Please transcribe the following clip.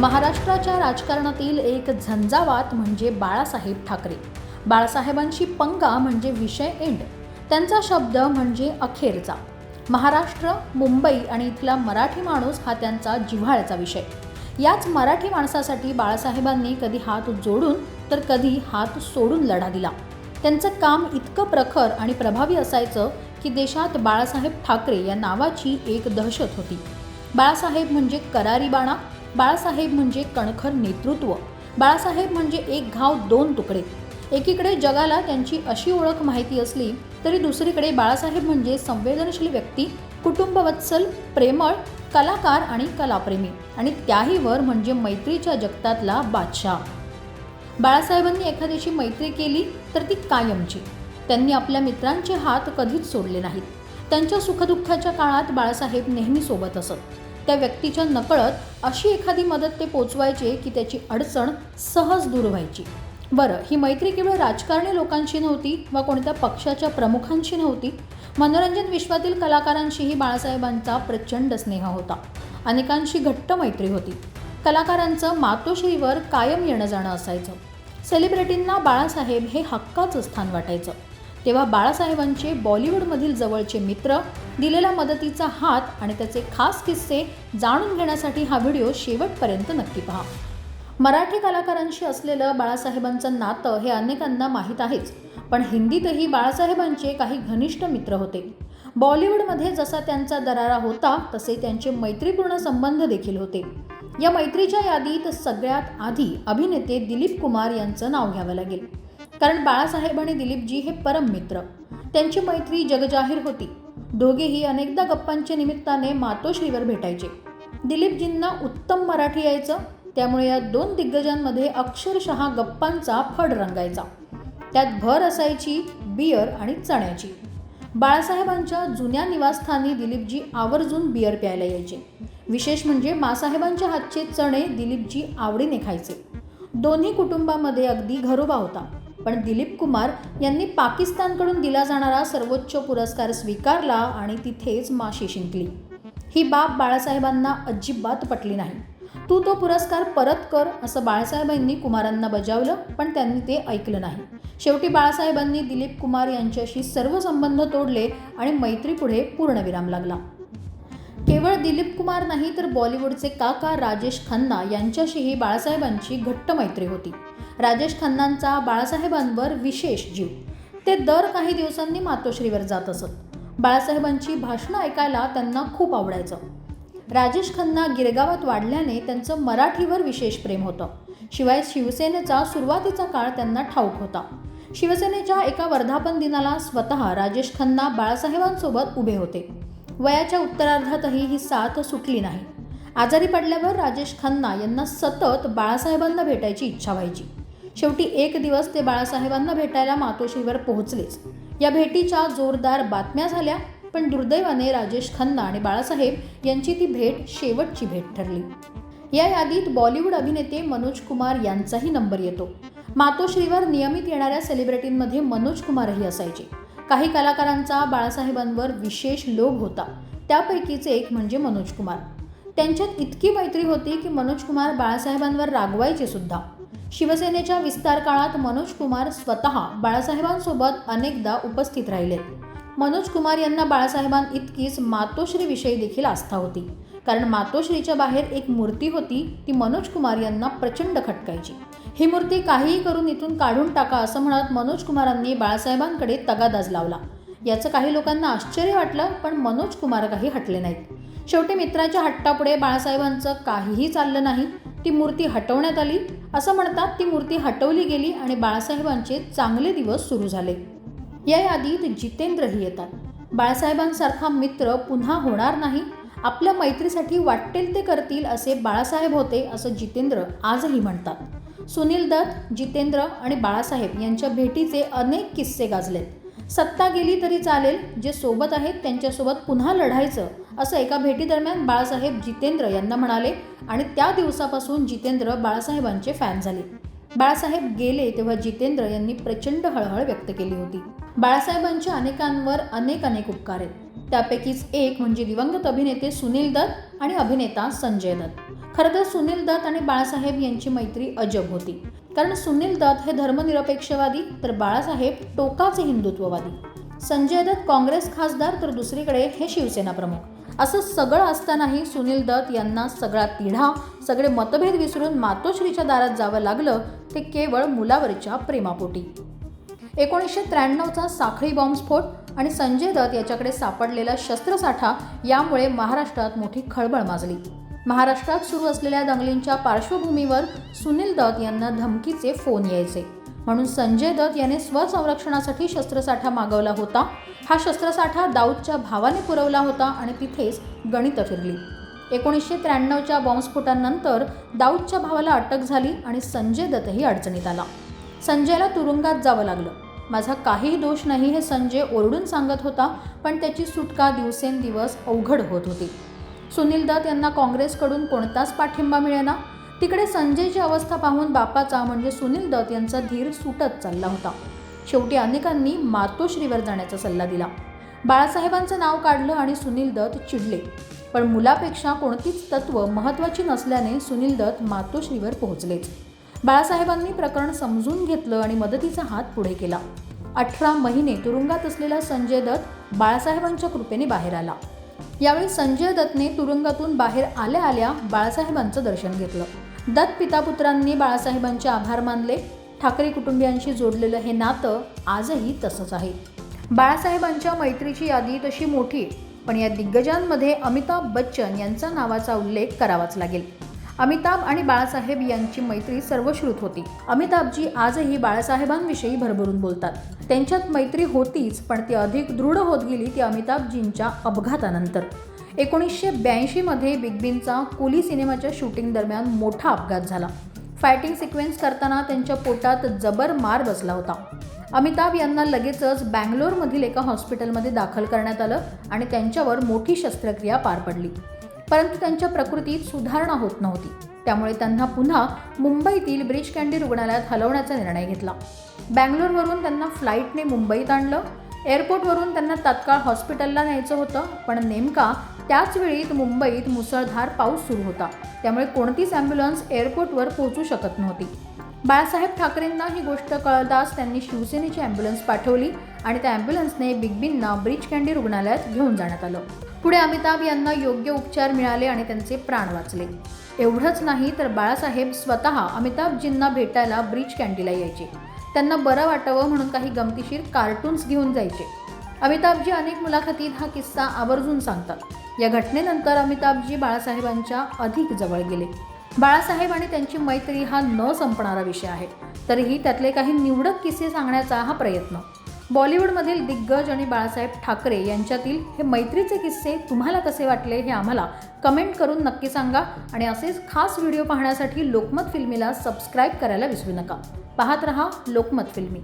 महाराष्ट्राच्या राजकारणातील एक झंझावात म्हणजे बाळासाहेब ठाकरे. बाळासाहेबांशी पंगा म्हणजे विषय एंड. त्यांचा शब्द म्हणजे अखेरचा. महाराष्ट्र मुंबई आणि इथला मराठी माणूस हा त्यांचा जिव्हाळ्याचा विषय. याच मराठी माणसासाठी बाळासाहेबांनी कधी हात जोडून तर कधी हात सोडून लढा दिला. त्यांचं काम इतकं प्रखर आणि प्रभावी असायचं की देशात बाळासाहेब ठाकरे या नावाची एक दहशत होती. बाळासाहेब म्हणजे करारी बाणा बाळासाहेब म्हणजे कणखर नेतृत्व. बाळासाहेब म्हणजे एक घाव दोन तुकडे. एकीकडे जगाला त्यांची अशी ओळख माहिती असली तरी दुसरीकडे बाळासाहेब म्हणजे संवेदनशील व्यक्ती कुटुंबवत्सल प्रेमळ कलाकार आणि कलाप्रेमी. आणि त्याहीवर म्हणजे मैत्रीच्या जगतातला बादशाह. बाळासाहेबांनी एखाद्याशी मैत्री केली तर ती कायमची. त्यांनी आपल्या मित्रांचे हात कधीच सोडले नाहीत. त्यांच्या सुखदुःखाच्या काळात बाळासाहेब नेहमी सोबत असत. त्या व्यक्तीच्या नकळत अशी एखादी मदत ते पोचवायचे की त्याची अडचण सहज दूर व्हायची. बरं ही मैत्री केवळ राजकारणी लोकांशी नव्हती वा कोणत्या पक्षाच्या प्रमुखांशी नव्हती? मनोरंजन विश्वातील कलाकारांशीही बाळासाहेबांचा प्रचंड स्नेह होता. अनेकांशी घट्ट मैत्री होती. कलाकारांचं मातोश्रीवर कायम येणं जाणं असायचं. सेलिब्रिटींना बाळासाहेब हे हक्काचं स्थान वाटायचं. तेव्हा बाळासाहेबांचे बॉलिवूडमधील जवळचे मित्र दिलेला मदतीचा हात आणि त्याचे खास किस्से जाणून घेण्यासाठी हा व्हिडिओ शेवटपर्यंत नक्की पहा. मराठी कलाकारांशी असलेलं बाळासाहेबांचं नातं हे अनेकांना माहीत आहेच पण हिंदीतही बाळासाहेबांचे काही घनिष्ठ मित्र होते. बॉलिवूडमध्ये जसा त्यांचा दरारा होता तसे त्यांचे मैत्रीपूर्ण संबंध देखील होते. या मैत्रीच्या यादीत सगळ्यात आधी अभिनेते दिलीप कुमार यांचं नाव घ्यावं लागेल. कारण बाळासाहेब आणि दिलीपजी हे परम मित्र. त्यांची मैत्री जगजाहीर होती. दोघेही अनेकदा गप्पांच्या निमित्ताने मातोश्रीवर भेटायचे. दिलीपजींना उत्तम मराठी यायचं त्यामुळे या दोन दिग्गजांमध्ये अक्षरशः गप्पांचा फड रंगायचा. त्यात भर असायची बियर आणि चण्याची. बाळासाहेबांच्या जुन्या निवासस्थानी दिलीपजी आवर्जून बियर प्यायला यायचे. विशेष म्हणजे मासाहेबांच्या हातचे चणे दिलीपजी आवडीने खायचे. दोन्ही कुटुंबामध्ये अगदी घरोबा होता. पण दिलीप कुमार यांनी पाकिस्तानकडून दिला जाणारा सर्वोच्च पुरस्कार स्वीकारला आणि तिथेच माशी शिंकली. ही बाब बाळासाहेबांना अजिबात पटली नाही. तू तो पुरस्कार परत कर असं बाळासाहेबांनी कुमारांना बजावलं पण त्यांनी ते ऐकलं नाही. शेवटी बाळासाहेबांनी दिलीप कुमार यांच्याशी सर्व संबंध तोडले आणि मैत्रीपुढे पूर्णविराम लागला. केवळ दिलीप कुमार नाही तर बॉलिवूडचे काका राजेश खन्ना यांच्याशीही बाळासाहेबांची घट्ट मैत्री होती. राजेश खन्नांचा बाळासाहेबांवर विशेष जीव. ते दर काही दिवसांनी मातोश्रीवर जात असत. बाळासाहेबांची भाषणं ऐकायला त्यांना खूप आवडायचं. राजेश खन्ना गिरगावात वाढल्याने त्यांचं मराठीवर विशेष प्रेम होतं. शिवाय शिवसेनेचा सुरुवातीचा काळ त्यांना ठाऊक होता. शिवसेनेच्या एका वर्धापन दिनाला स्वतः राजेश खन्ना बाळासाहेबांसोबत उभे होते. वयाच्या उत्तरार्धातही ही साथ सुटली नाही. आजारी पडल्यावर राजेश खन्ना यांना सतत बाळासाहेबांना भेटायची इच्छा व्हायची. शेवटी एक दिवस ते बाळासाहेबांना भेटायला मातोश्रीवर पोहोचलेच. या भेटीच्या जोरदार बातम्या झाल्या पण दुर्दैवाने राजेश खन्ना आणि बाळासाहेब यांची ती भेट शेवटची भेट ठरली. या यादीत बॉलिवूड अभिनेते मनोज कुमार यांचाही नंबर येतो. मातोश्रीवर नियमित येणाऱ्या सेलिब्रिटींमध्ये मनोज कुमारही असायचे. काही कलाकारांचा बाळासाहेबांवर विशेष लोभ होता. त्यापैकीच एक म्हणजे मनोज कुमार. त्यांच्यात इतकी मैत्री होती की मनोज कुमार बाळासाहेबांवर रागवायचे सुद्धा. शिवसेनेच्या विस्तार काळात मनोज कुमार स्वतः बाळासाहेबांसोबत अनेकदा उपस्थित राहिलेत मनोज कुमार यांना बाळासाहेबां इतकीच मातोश्रीविषयी देखील आस्था होती. कारण मातोश्रीच्या बाहेर एक मूर्ती होती ती मनोज कुमार यांना प्रचंड खटकायची. ही मूर्ती काहीही करून इथून काढून टाका असं म्हणत मनोज कुमारांनी बाळासाहेबांकडे तगादाज लावला. याचं काही लोकांना आश्चर्य वाटलं पण मनोज कुमार काही हटले नाहीत. शेवटी मित्राच्या हट्टापुढे बाळासाहेबांचं काहीही चाललं नाही. ती मूर्ती हटवण्यात आली. असं म्हणतात ती मूर्ती हटवली गेली आणि बाळासाहेबांचे चांगले दिवस सुरू झाले. या यादीत जितेंद्रही येतात. बाळासाहेबांसारखा मित्र पुन्हा होणार नाही. आपल्या मैत्रीसाठी वाटेल ते करतील असे बाळासाहेब होते असं जितेंद्र आजही म्हणतात. सुनील दत्त जितेंद्र आणि बाळासाहेब यांच्या भेटीचे अनेक किस्से गाजलेत. सत्ता गेली तरी चालेल जे सोबत आहेत त्यांच्यासोबत पुन्हा लढायचं असं एका भेटीदरम्यान बाळासाहेब जितेंद्र यांना म्हणाले आणि त्या दिवसापासून जितेंद्र बाळासाहेबांचे फॅन झाले. बाळासाहेब गेले तेव्हा जितेंद्र यांनी प्रचंड हळहळ व्यक्त केली होती. बाळासाहेबांच्या अनेकांवर अनेक अनेक उपकार आहेत. त्यापैकीच एक म्हणजे दिवंगत अभिनेते सुनील दत्त आणि अभिनेता संजय दत्त. खरं तर सुनील दत्त आणि बाळासाहेब यांची मैत्री अजब होती. कारण सुनील दत्त हे धर्मनिरपेक्षवादी तर बाळासाहेब टोकाचे हिंदुत्ववादी. संजय दत्त काँग्रेस खासदार तर दुसरीकडे हे शिवसेना प्रमुख. असं सगळं असतानाही सुनील दत्त यांना सगळा तिढा सगळे मतभेद विसरून मातोश्रीच्या दारात जावं लागलं ते केवळ मुलावरच्या प्रेमापोटी. एकोणीसशे त्र्याण्णवचा साखळी बॉम्बस्फोट आणि संजय दत्त याच्याकडे सापडलेला शस्त्रसाठा यामुळे महाराष्ट्रात मोठी खळबळ माजली. महाराष्ट्रात सुरू असलेल्या दंगलींच्या पार्श्वभूमीवर सुनील दत्त यांना धमकीचे फोन यायचे. म्हणून संजय दत्त याने स्वसंरक्षणासाठी शस्त्रसाठा मागवला होता. हा शस्त्रसाठा दाऊदच्या भावाने पुरवला होता आणि तिथेच गणितं फिरली. एकोणीसशे त्र्याण्णवच्या बॉम्बस्फोटानंतर दाऊदच्या भावाला अटक झाली आणि संजय दत्तही अडचणीत आला. संजयला तुरुंगात जावं लागलं. माझा काहीही दोष नाही हे संजय ओरडून सांगत होता पण त्याची सुटका दिवसेंदिवस अवघड होत होती. सुनील दत्त यांना काँग्रेसकडून कोणताच पाठिंबा मिळेना. तिकडे संजयची अवस्था पाहून बापाचा म्हणजे सुनील दत्त यांचा धीर सुटत चालला होता. शेवटी अनेकांनी मातोश्रीवर जाण्याचा सल्ला दिला. बाळासाहेबांचं नाव काढलं आणि सुनील दत्त चिडले. पण मुलापेक्षा कोणतीच तत्त्व महत्त्वाची नसल्याने सुनील दत्त मातोश्रीवर पोहोचलेच बाळासाहेबांनी प्रकरण समजून घेतलं आणि मदतीचा हात पुढे केला. अठरा महिने तुरुंगात असलेला संजय दत्त बाळासाहेबांच्या कृपेने बाहेर आला. यावेळी संजय दत्तने तुरुंगातून बाहेर आल्या आल्या बाळासाहेबांचं दर्शन घेतलं. दत्त पितापुत्रांनी बाळासाहेबांचे आभार मानले. ठाकरे कुटुंबियांशी जोडलेलं हे नातं आजही तसंच आहे. बाळासाहेबांच्या मैत्रीची यादी तशी मोठी पण या दिग्गजांमध्ये अमिताभ बच्चन यांचा नावाचा उल्लेख करावाच लागेल. अमिताभ आणि बाळासाहेब यांची मैत्री सर्वश्रुत होती. अमिताभजी आजही बाळासाहेबांविषयी भरभरून बोलतात. त्यांच्यात मैत्री होतीच पण ती अधिक दृढ होत गेली ती अमिताभजींच्या अपघातानंतर. एकोणीसशे ब्याऐंशीमध्ये बिग बींचा कुली सिनेमाच्या शूटिंग दरम्यान मोठा अपघात झाला. फायटिंग सिक्वेन्स करताना त्यांच्या पोटात जबर मार बसला होता. अमिताभ यांना लगेचच बँगलोरमधील एका हॉस्पिटलमध्ये दाखल करण्यात आलं आणि त्यांच्यावर मोठी शस्त्रक्रिया पार पडली. परंतु त्यांच्या प्रकृतीत सुधारणा होत नव्हती. त्यामुळे त्यांना पुन्हा मुंबईतील ब्रिज कँडी रुग्णालयात हलवण्याचा निर्णय घेतला. बँगलोरवरून त्यांना फ्लाईटने मुंबईत आणलं. एअरपोर्टवरून त्यांना तात्काळ हॉस्पिटलला न्यायचं होतं पण नेमका त्याच वेळीत मुंबईत मुसळधार पाऊस सुरू होता. त्यामुळे कोणतीच ॲम्ब्युलन्स एअरपोर्टवर पोहोचू शकत नव्हती. बाळासाहेब ठाकरेंना ही गोष्ट कळताच त्यांनी शिवसेनेची ॲम्ब्युलन्स पाठवली आणि त्या ॲम्ब्युलन्सने बिग बींना ब्रिज कँडी रुग्णालयात घेऊन जाण्यात आलं. पुढे अमिताभ यांना योग्य उपचार मिळाले आणि त्यांचे प्राण वाचले. एवढंच नाही तर बाळासाहेब स्वतः अमिताभजींना भेटायला ब्रिज कँडीला यायचे. त्यांना बरं वाटावं म्हणून काही गमतीशीर कार्टून्स घेऊन जायचे. अमिताभजी अनेक मुलाखतीत हा किस्सा आवर्जून सांगतात. या घटनेनंतर अमिताभजी बाळासाहेबांच्या अधिक जवळ गेले. बाळासाहेब आणि त्यांची मैत्री हा न संपणारा विषय आहे. तरीही त्यातले काही निवडक किस्से सांगण्याचा हा प्रयत्न. बॉलिवूडमधील दिग्गज आणि बाळासाहेब ठाकरे यांच्यातील हे मैत्रीचे किस्से तुम्हाला कसे वाटले हे आम्हाला कमेंट करून नक्की सांगा आणि असेच खास व्हिडिओ पाहण्यासाठी लोकमत फिल्मीला सबस्क्राईब करायला विसरू नका. पाहत रहा लोकमत फिल्मी.